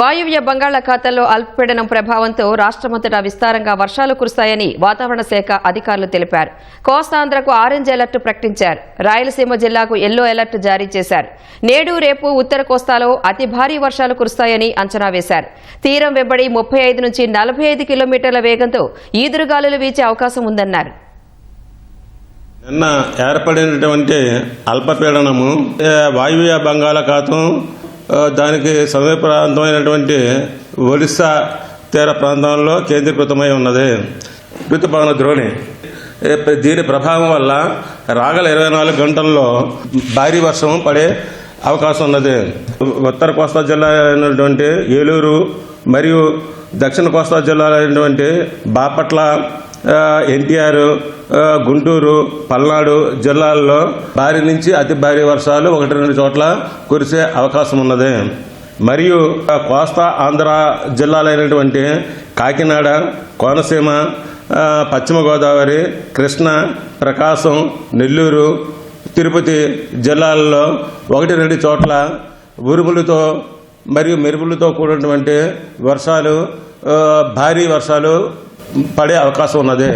వాయువ్య బంగాళాఖాతంలో అల్పపీడనం ప్రభావంతో రాష్ట్రమంతటా విస్తారంగా వర్షాలు కురుస్తాయని వాతావరణ శాఖ అధికారులు తెలిపారు. కోస్తాంధ్రకు ఆరెంజ్ అలర్ట్ ప్రకటించారు. రాయలసీమ జిల్లాకు ఎల్లో అలర్ట్ జారీ చేశారు. నేడు రేపు ఉత్తర కోస్తాలో అతి భారీ వర్షాలు కురుస్తాయని అంచనా వేశారు. తీరం వెంబడి ముప్పై ఐదు నుంచి నలభై ఐదు కిలోమీటర్ల వేగంతో ఈదురుగాలులు వీచే అవకాశం ఉందన్నారు. నిన్న ఏర్పడినటువంటి అల్పపీడనము వాయువ్య బంగాళాఖాతం దానికి సమీప ప్రాంతమైనటువంటి ఒడిశా తీర ప్రాంతంలో కేంద్రీకృతమై ఉన్నది. ఋతుపవన ద్రోణి. దీని ప్రభావం వల్ల రాగల ఇరవై నాలుగు గంటల్లో భారీ వర్షం పడే అవకాశం ఉన్నది. ఉత్తర కోస్తా జిల్లా అయినటువంటి ఏలూరు మరియు దక్షిణ కోస్తా జిల్లాలో అయినటువంటి బాపట్ల ఎన్టీఆర్ గుంటూరు పల్నాడు జిల్లాల్లో భారీ నుంచి అతి భారీ వర్షాలు ఒకటి రెండు చోట్ల కురిసే అవకాశం ఉన్నది. మరియు కోస్తా ఆంధ్ర జిల్లాలైనటువంటి కాకినాడ కోనసీమ పశ్చిమ గోదావరి కృష్ణ ప్రకాశం నెల్లూరు తిరుపతి జిల్లాల్లో ఒకటి రెండు చోట్ల ఉరుములతో మరియు మెరుపులతో కూడినటువంటి వర్షాలు భారీ వర్షాలు పడే అవకాశం ఉన్నది.